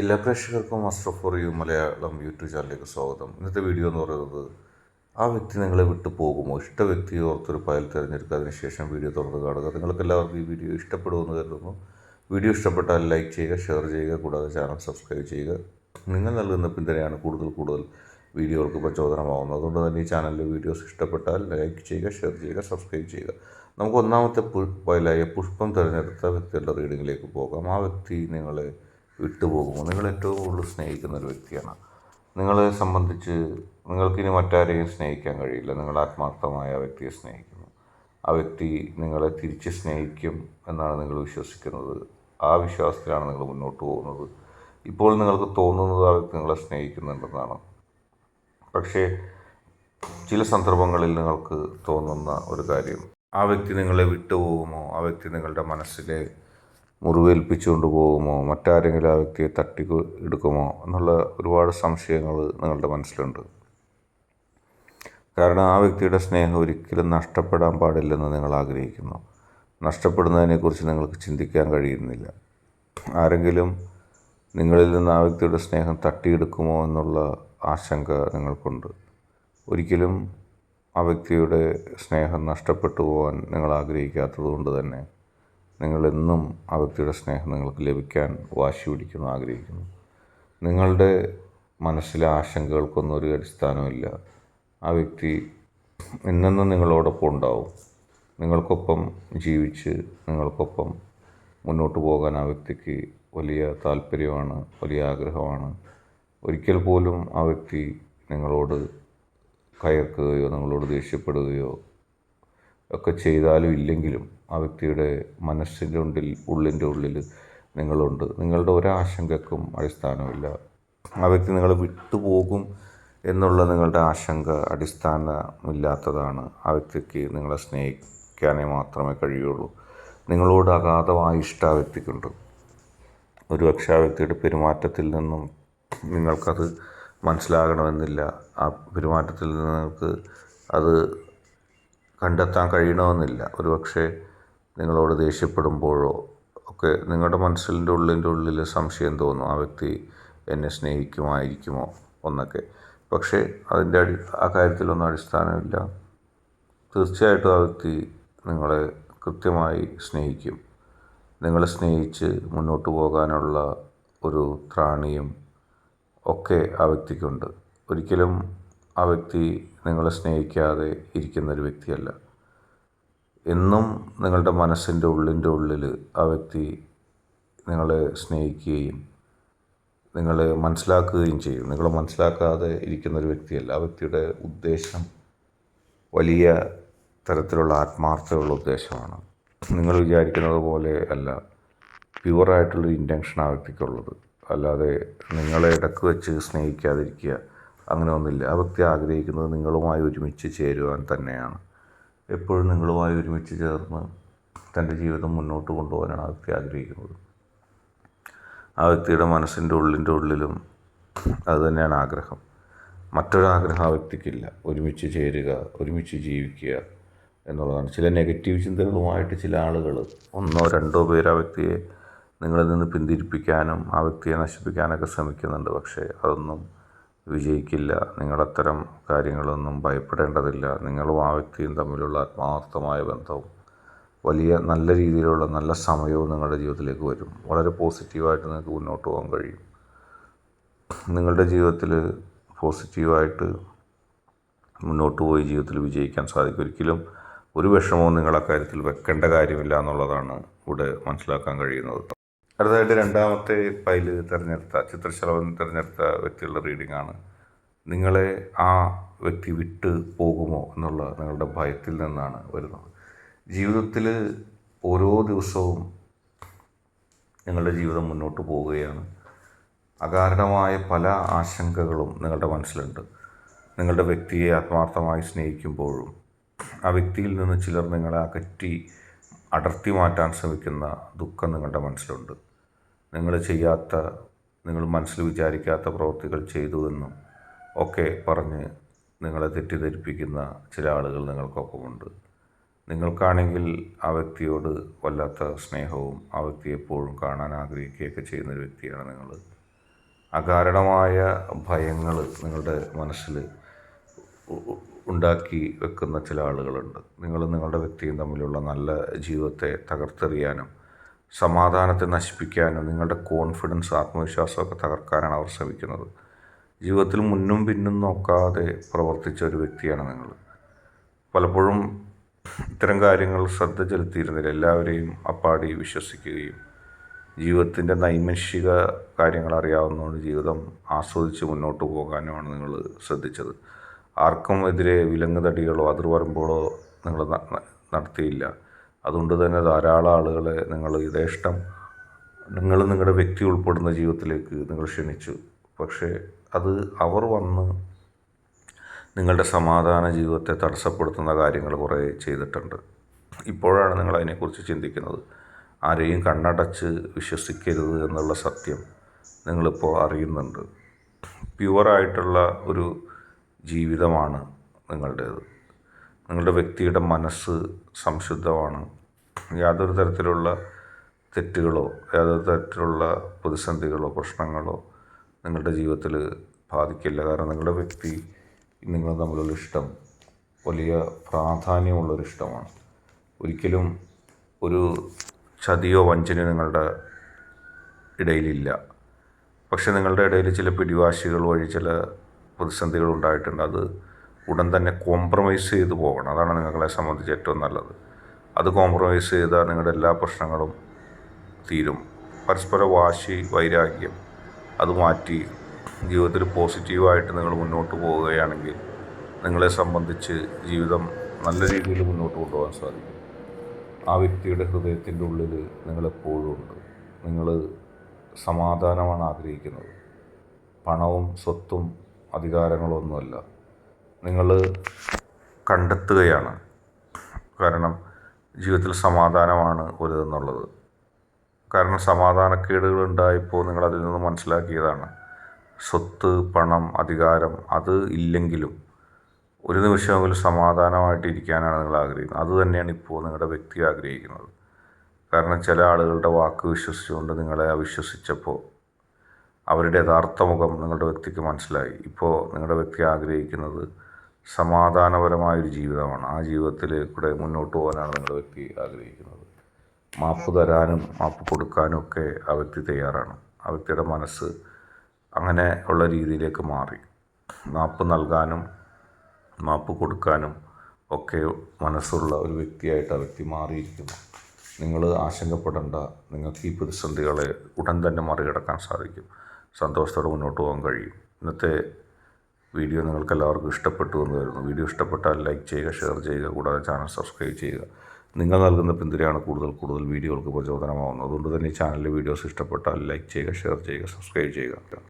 എല്ലാ പ്രേക്ഷകർക്കും master for you Malayalam YouTube ചാനലിലേക്ക് സ്വാഗതം. ഇന്നത്തെ വീഡിയോ എന്ന് പറയുന്നത് ആ വ്യക്തി നിങ്ങളെ വിട്ടു പോകുമോ? ഇഷ്ട വ്യക്തിയെ ഓർത്തൊരു ഫയൽ തിരഞ്ഞെടുക്കുക അതിനുശേഷം വീഡിയോ തുറന്ന് കാണുക. നിങ്ങൾക്ക് എല്ലാവർക്കും ഈ വീഡിയോ ഇഷ്ടപ്പെടുമെന്ന് കരുതുന്നു. വീഡിയോ ഇഷ്ടപ്പെട്ടാൽ ലൈക്ക് ചെയ്യുക ഷെയർ ചെയ്യുക കൂടാതെ ചാനൽ സബ്സ്ക്രൈബ് ചെയ്യുക. നിങ്ങൾ നൽകുന്ന പിന്തുണയാണ് കൂടുതൽ കൂടുതൽ വീഡിയോകൾക്ക് പ്രചോദനമാകുന്നത് അതുകൊണ്ട് തന്നെ ഈ ചാനലിലെ വീഡിയോസ് ഇഷ്ടപ്പെട്ടാൽ ലൈക്ക് ചെയ്യുക ഷെയർ ചെയ്യുക സബ്സ്ക്രൈബ് ചെയ്യുക. നമുക്ക് ഒന്നാമത്തെ ഫയലായ പുഷ്പം തിരഞ്ഞെടുത്ത വ്യക്തിയുടെ റീഡിങ്ങിലേക്ക് പോകാം. ആ വ്യക്തി നിങ്ങളെ വിട്ടുപോകുമോ നിങ്ങൾ ഏറ്റവും കൂടുതൽ സ്നേഹിക്കുന്ന ഒരു വ്യക്തിയാണ്. നിങ്ങളെ സംബന്ധിച്ച് നിങ്ങൾക്കിനി മറ്റാരെയും സ്നേഹിക്കാൻ കഴിയില്ല. നിങ്ങൾ ആത്മാർത്ഥമായ ആ വ്യക്തിയെ സ്നേഹിക്കുന്നു. ആ വ്യക്തി നിങ്ങളെ തിരിച്ച് സ്നേഹിക്കും എന്നാണ് നിങ്ങൾ വിശ്വസിക്കുന്നത്. ആ വിശ്വാസത്തിലാണ് നിങ്ങൾ മുന്നോട്ട് പോകുന്നത്. ഇപ്പോൾ നിങ്ങൾക്ക് തോന്നുന്നത് ആ വ്യക്തി നിങ്ങളെ സ്നേഹിക്കുന്നുണ്ടെന്നാണ്. പക്ഷേ ചില സന്ദർഭങ്ങളിൽ നിങ്ങൾക്ക് തോന്നുന്ന ഒരു കാര്യം. ആ വ്യക്തി നിങ്ങളെ വിട്ടുപോകുമോ? ആ വ്യക്തി നിങ്ങളുടെ മനസ്സിലെ മുറിവേൽപ്പിച്ചുകൊണ്ട് പോകുമോ? മറ്റാരെങ്കിലും ആ വ്യക്തിയെ തട്ടി എടുക്കുമോ? എന്നുള്ള ഒരുപാട് സംശയങ്ങൾ നിങ്ങളുടെ മനസ്സിലുണ്ട്. കാരണം ആ വ്യക്തിയുടെ സ്നേഹം ഒരിക്കലും നഷ്ടപ്പെടാൻ പാടില്ലെന്ന് നിങ്ങൾ ആഗ്രഹിക്കുന്നു. നഷ്ടപ്പെടുന്നതിനെക്കുറിച്ച് നിങ്ങൾക്ക് ചിന്തിക്കാൻ കഴിയുന്നില്ല. ആരെങ്കിലും നിങ്ങളിൽ നിന്ന് ആ വ്യക്തിയുടെ സ്നേഹം തട്ടിയെടുക്കുമോ എന്നുള്ള ആശങ്ക നിങ്ങൾക്കുണ്ട്. ഒരിക്കലും ആ വ്യക്തിയുടെ സ്നേഹം നഷ്ടപ്പെട്ടു പോകാൻ നിങ്ങൾ ആഗ്രഹിക്കാത്തത് കൊണ്ട് തന്നെ. നിങ്ങളെന്നും ആ വ്യക്തിയുടെ സ്നേഹം നിങ്ങൾക്ക് ലഭിക്കാൻ വാശി പിടിക്കുന്നു ആഗ്രഹിക്കുന്നു. നിങ്ങളുടെ മനസ്സിലെ ആശങ്കകൾക്കൊന്നും ഒരു അടിസ്ഥാനമില്ല ആ വ്യക്തി എന്നെന്നും നിങ്ങളോടൊപ്പം ഉണ്ടാവും. നിങ്ങൾക്കൊപ്പം ജീവിച്ച് നിങ്ങൾക്കൊപ്പം മുന്നോട്ട് പോകാൻ ആ വ്യക്തിക്ക് വലിയ താല്പര്യമാണ് വലിയ ആഗ്രഹമാണ്. ഒരിക്കൽ പോലും ആ വ്യക്തി നിങ്ങളോട് കയർക്കുകയോ നിങ്ങളോട് ദേഷ്യപ്പെടുകയോ ഒക്കെ ചെയ്താലും ഇല്ലെങ്കിലും ആ വ്യക്തിയുടെ മനസ്സിന്റെ ഉള്ളിൽ ഉള്ളിന്റെ ഉള്ളിൽ നിങ്ങളുണ്ട്. നിങ്ങളുടെ ഒരാശങ്കക്കും അടിസ്ഥാനമില്ല. ആ വ്യക്തി നിങ്ങളെ വിട്ടുപോകും എന്നുള്ള നിങ്ങളുടെ ആശങ്ക അടിസ്ഥാനമില്ലാത്തതാണ്. ആ വ്യക്തിക്ക് നിങ്ങളെ സ്നേഹിക്കാനേ മാത്രമേ കഴിയുള്ളൂ. നിങ്ങളോട് അഗാധമായ ഇഷ്ടം ആ വ്യക്തിക്കുണ്ട്. ഒരു പക്ഷേ ആ വ്യക്തിയുടെ പെരുമാറ്റത്തിൽ നിന്നും നിങ്ങൾക്കത് മനസ്സിലാകണമെന്നില്ല. ആ പെരുമാറ്റത്തിൽ നിങ്ങൾക്ക് അത് കണ്ടെത്താൻ കഴിയണമെന്നില്ല. ഒരുപക്ഷെ നിങ്ങളോട് ദേഷ്യപ്പെടുമ്പോഴോ ഒക്കെ നിങ്ങളുടെ മനസ്സിന്റെ ഉള്ളിന്റെ ഉള്ളിൽ സംശയം തോന്നും ആ വ്യക്തി എന്നെ സ്നേഹിക്കുമായിരിക്കുമോ എന്നൊക്കെ. പക്ഷേ അതിന്റെ അടി ആ കാര്യത്തിലൊന്നും അടിസ്ഥാനമില്ല. തീർച്ചയായിട്ടും ആ വ്യക്തി നിങ്ങളെ കൃത്യമായി സ്നേഹിക്കും. നിങ്ങളെ സ്നേഹിച്ച് മുന്നോട്ട് പോകാനുള്ള ഒരു ത്രാണിയും ഒക്കെ ആ വ്യക്തിക്കുണ്ട്. ഒരിക്കലും ആ വ്യക്തി നിങ്ങളെ സ്നേഹിക്കാതെ ഇരിക്കുന്ന ഒരു വ്യക്തിയല്ല. എന്നും നിങ്ങളുടെ മനസ്സിന്റെ ഉള്ളിന്റെ ഉള്ളിൽ ആ വ്യക്തി നിങ്ങളെ സ്നേഹിക്കുകയും നിങ്ങളെ മനസ്സിലാക്കുകയും ചെയ്യും. നിങ്ങളെ മനസ്സിലാക്കാതെ ഇരിക്കുന്ന ഒരു വ്യക്തിയല്ല. ആ വ്യക്തിയുടെ ഉദ്ദേശം വലിയ തരത്തിലുള്ള ആത്മാർത്ഥതയുള്ള ഉദ്ദേശമാണ്. നിങ്ങൾ വിചാരിക്കുന്നത് പോലെ അല്ല. പ്യുവറായിട്ടുള്ള ഇന്റൻഷൻ ആ വ്യക്തിക്കുള്ളത്. അല്ലാതെ നിങ്ങളെ ഇടയ്ക്ക് വെച്ച് സ്നേഹിക്കാതിരിക്കുക അങ്ങനെ ഒന്നുമില്ല ആ വ്യക്തി ആഗ്രഹിക്കുന്നത് നിങ്ങളുമായി ഒരുമിച്ച് ചേരുവാൻ തന്നെയാണ്. എപ്പോഴും നിങ്ങളുമായി ഒരുമിച്ച് ചേർന്ന് തന്റെ ജീവിതം മുന്നോട്ട് കൊണ്ടുപോകാനാണ് ആ വ്യക്തി ആഗ്രഹിക്കുന്നത്. ആ വ്യക്തിയുടെ മനസ്സിന്റെ ഉള്ളിന്റെ ഉള്ളിലും അത് തന്നെയാണ് ആഗ്രഹം. മറ്റൊരാഗ്രഹം ആ വ്യക്തിക്കില്ല. ഒരുമിച്ച് ചേരുക ഒരുമിച്ച് ജീവിക്കുക എന്നുള്ളതാണ്. ചില നെഗറ്റീവ് ചിന്തകളുമായിട്ട് ചില ആളുകൾ ഒന്നോ രണ്ടോ പേര് ആ വ്യക്തിയെ നിങ്ങളിൽ നിന്ന് പിന്തിരിപ്പിക്കാനും ആ വ്യക്തിയെ നശിപ്പിക്കാനൊക്കെ ശ്രമിക്കുന്നുണ്ട്. പക്ഷേ അതൊന്നും വിജയിക്കില്ല. നിങ്ങളത്തരം കാര്യങ്ങളൊന്നും ഭയപ്പെടേണ്ടതില്ല. നിങ്ങളും ആ വ്യക്തിയും തമ്മിലുള്ള ആത്മാർത്ഥമായ ബന്ധവും വലിയ നല്ല രീതിയിലുള്ള നല്ല സമയവും നിങ്ങളുടെ ജീവിതത്തിലേക്ക് വരും. വളരെ പോസിറ്റീവായിട്ട് നിങ്ങൾക്ക് മുന്നോട്ട് പോകാൻ കഴിയും. നിങ്ങളുടെ ജീവിതത്തിൽ പോസിറ്റീവായിട്ട് മുന്നോട്ട് പോയി ജീവിതത്തിൽ വിജയിക്കാൻ സാധിക്കും. ഒരിക്കലും ഒരു വിഷമവും നിങ്ങൾ കാര്യത്തിൽ വെക്കേണ്ട കാര്യമില്ല എന്നുള്ളതാണ് ഇവിടെ മനസ്സിലാക്കാൻ കഴിയുന്നത്. അടുത്തതായിട്ട് രണ്ടാമത്തെ ഫയൽ തിരഞ്ഞെടുത്ത ചിത്രശലഭൻ തിരഞ്ഞെടുത്ത വ്യക്തികളുടെ റീഡിംഗ് ആണ്. നിങ്ങളെ ആ വ്യക്തി വിട്ട് പോകുമോ എന്നുള്ള നിങ്ങളുടെ ഭയത്തിൽ നിന്നാണ് വരുന്നത്. ജീവിതത്തിൽ ഓരോ ദിവസവും നിങ്ങളുടെ ജീവിതം മുന്നോട്ട് പോവുകയാണ്. അകാരണമായ പല ആശങ്കകളും നിങ്ങളുടെ മനസ്സിലുണ്ട്. നിങ്ങളുടെ വ്യക്തിയെ ആത്മാർത്ഥമായി സ്നേഹിക്കുമ്പോഴും ആ വ്യക്തിയിൽ നിന്ന് ചിലർ നിങ്ങളെ അകറ്റി അടർത്തി മാറ്റാൻ ശ്രമിക്കുന്ന ദുഃഖം നിങ്ങളുടെ മനസ്സിലുണ്ട്. നിങ്ങൾ ചെയ്യാത്ത നിങ്ങൾ മനസ്സിൽ വിചാരിക്കാത്ത പ്രവൃത്തികൾ ചെയ്തു എന്നും ഒക്കെ പറഞ്ഞ് നിങ്ങളെ തെറ്റിദ്ധരിപ്പിക്കുന്ന ചില ആളുകൾ നിങ്ങൾക്കൊപ്പമുണ്ട്. നിങ്ങൾക്കാണെങ്കിൽ ആ വ്യക്തിയോട് വല്ലാത്ത സ്നേഹവും ആ വ്യക്തി എപ്പോഴും കാണാൻ ആഗ്രഹിക്കുകയൊക്കെ ചെയ്യുന്നൊരു വ്യക്തിയാണ് നിങ്ങൾ. അകാരണമായ ഭയങ്ങൾ നിങ്ങളുടെ മനസ്സിൽ ഉണ്ടാക്കി വെക്കുന്ന ചില ആളുകളുണ്ട്. നിങ്ങൾ നിങ്ങളുടെ വ്യക്തിയും തമ്മിലുള്ള നല്ല ജീവിതത്തെ തകർത്തെറിയാനും സമാധാനത്തെ നശിപ്പിക്കാനും നിങ്ങളുടെ കോൺഫിഡൻസ് ആത്മവിശ്വാസമൊക്കെ തകർക്കാനാണ് അവർ ശ്രമിക്കുന്നത്. ജീവിതത്തിൽ മുന്നും പിന്നും നോക്കാതെ പ്രവർത്തിച്ച ഒരു വ്യക്തിയാണ് നിങ്ങൾ. പലപ്പോഴും ഇത്തരം കാര്യങ്ങൾ ശ്രദ്ധ ചെലുത്തിയിരുന്നില്ല. എല്ലാവരെയും അപ്പാടി വിശ്വസിക്കുകയും ജീവിതത്തിന്റെ നൈമിഷിക കാര്യങ്ങൾ അറിയാവുന്നതുകൊണ്ട് ജീവിതം ആസ്വദിച്ച് മുന്നോട്ട് പോകാനുമാണ് നിങ്ങൾ ശ്രദ്ധിച്ചത്. ആർക്കും എതിരെ വിലങ്ങുതടികളോ അതിർവരമ്പുകളോ നിങ്ങൾ നടത്തിയില്ല. അതുകൊണ്ട് തന്നെ ധാരാളം ആളുകളെ നിങ്ങൾ യഥേഷ്ടം നിങ്ങൾ നിങ്ങളുടെ വ്യക്തി ഉൾപ്പെടുന്ന ജീവിതത്തിലേക്ക് നിങ്ങൾ ക്ഷണിച്ചു. പക്ഷേ അത് അവർ വന്ന് നിങ്ങളുടെ സമാധാന ജീവിതത്തെ തടസ്സപ്പെടുത്തുന്ന കാര്യങ്ങൾ കുറേ ചെയ്തിട്ടുണ്ട്. ഇപ്പോഴാണ് നിങ്ങൾ അതിനെക്കുറിച്ച് ചിന്തിക്കുന്നത്. ആരെയും കണ്ണടച്ച് വിശ്വസിക്കരുത് എന്നുള്ള സത്യം നിങ്ങളിപ്പോൾ അറിയുന്നുണ്ട്. പ്യുവറായിട്ടുള്ള ഒരു ജീവിതമാണ് നിങ്ങളുടേത്. നിങ്ങളുടെ വ്യക്തിയുടെ മനസ്സ് സംശുദ്ധമാണ്. യാതൊരു തരത്തിലുള്ള തെറ്റുകളോ യാതൊരു തരത്തിലുള്ള പ്രതിസന്ധികളോ പ്രശ്നങ്ങളോ നിങ്ങളുടെ ജീവിതത്തിൽ ബാധിക്കില്ല. കാരണം നിങ്ങളുടെ വ്യക്തി നിങ്ങൾ തമ്മിലുള്ള ഇഷ്ടം വലിയ പ്രാധാന്യമുള്ളൊരു ഇഷ്ടമാണ്. ഒരിക്കലും ഒരു ചതിയോ വഞ്ചനയോ നിങ്ങളുടെ ഇടയിലില്ല. പക്ഷെ നിങ്ങളുടെ ഇടയിൽ ചില പിടിവാശികൾ വഴി ചില പ്രതിസന്ധികൾ ഉണ്ടായിട്ടുണ്ട് അത് ഉടൻ തന്നെ കോംപ്രമൈസ് ചെയ്ത് പോകണം. അതാണ് നിങ്ങളെ സംബന്ധിച്ച് ഏറ്റവും നല്ലത്. അത് കോംപ്രമൈസ് ചെയ്താൽ നിങ്ങളുടെ എല്ലാ പ്രശ്നങ്ങളും തീരും. പരസ്പര വാശി വൈരാഗ്യം അത് മാറ്റി ജീവിതത്തിൽ പോസിറ്റീവായിട്ട് നിങ്ങൾ മുന്നോട്ട് പോവുകയാണെങ്കിൽ നിങ്ങളെ സംബന്ധിച്ച് ജീവിതം നല്ല രീതിയിൽ മുന്നോട്ട് കൊണ്ടുപോകാൻ സാധിക്കും. ആ വ്യക്തിയുടെ ഹൃദയത്തിന്റെ ഉള്ളിൽ നിങ്ങളെപ്പോഴും ഉണ്ട്. നിങ്ങൾ സമാധാനമാണ് ആഗ്രഹിക്കുന്നത്. പണവും സ്വത്തും അധികാരങ്ങളും ഒന്നുമല്ല നിങ്ങൾ കണ്ടെത്തുകയാണ്. കാരണം ജീവിതത്തിൽ സമാധാനമാണ് വലുതെന്നുള്ളത് കാരണം സമാധാനക്കേടുകൾ ഉണ്ടായപ്പോൾ നിങ്ങളതിൽ നിന്ന് മനസ്സിലാക്കിയതാണ്. സ്വത്ത് പണം അധികാരം അത് ഇല്ലെങ്കിലും ഒരു നിമിഷമെങ്കിലും സമാധാനമായിട്ട് ഇരിക്കാനാണ് നിങ്ങൾ ആഗ്രഹിക്കുന്നത്. അത് തന്നെയാണ് ഇപ്പോൾ നിങ്ങളുടെ വ്യക്തി ആഗ്രഹിക്കുന്നത്. കാരണം ചില ആളുകളുടെ വാക്ക് വിശ്വസിച്ചുകൊണ്ട് നിങ്ങളെ അവിശ്വസിച്ചപ്പോൾ അവരുടെ യഥാർത്ഥ മുഖം നിങ്ങളുടെ വ്യക്തിക്ക് മനസ്സിലായി. ഇപ്പോൾ നിങ്ങളുടെ വ്യക്തി ആഗ്രഹിക്കുന്നത് സമാധാനപരമായൊരു ജീവിതമാണ്. ആ ജീവിതത്തിൽ കൂടെ മുന്നോട്ട് പോകാനാണ് നിങ്ങളുടെ വ്യക്തി ആഗ്രഹിക്കുന്നത്. മാപ്പ് തരാനും മാപ്പ് കൊടുക്കാനും ഒക്കെ ആ വ്യക്തി തയ്യാറാണ്. ആ വ്യക്തിയുടെ മനസ്സ് അങ്ങനെ ഉള്ള രീതിയിലേക്ക് മാറി. മാപ്പ് നൽകാനും മാപ്പ് കൊടുക്കാനും ഒക്കെ മനസ്സുള്ള ഒരു വ്യക്തിയായിട്ട് ആ വ്യക്തി മാറിയിരിക്കുന്നു. നിങ്ങൾ ആശങ്കപ്പെടേണ്ട. നിങ്ങൾക്ക് ഈ പ്രതിസന്ധികളെ ഉടൻ തന്നെ മറികടക്കാൻ സാധിക്കും. സന്തോഷത്തോടെ മുന്നോട്ട് പോകാൻ കഴിയും. ഇന്നത്തെ വീഡിയോ നിങ്ങൾക്ക് എല്ലാവർക്കും ഇഷ്ടപ്പെട്ടു എന്ന് വരുന്നു വീഡിയോ ഇഷ്ടപ്പെട്ടാൽ ലൈക്ക് ചെയ്യുക ഷെയർ ചെയ്യുക കൂടാതെ ചാനൽ സബ്സ്ക്രൈബ് ചെയ്യുക. നിങ്ങൾ നൽകുന്ന പിന്തുണയാണ് കൂടുതൽ കൂടുതൽ വീഡിയോകൾക്ക് പ്രചോദനമാവുന്നത്. അതുകൊണ്ട് തന്നെ ചാനലിലെ വീഡിയോസ് ഇഷ്ടപ്പെട്ടാൽ ലൈക്ക് ചെയ്യുക ഷെയർ ചെയ്യുക സബ്സ്ക്രൈബ് ചെയ്യുക.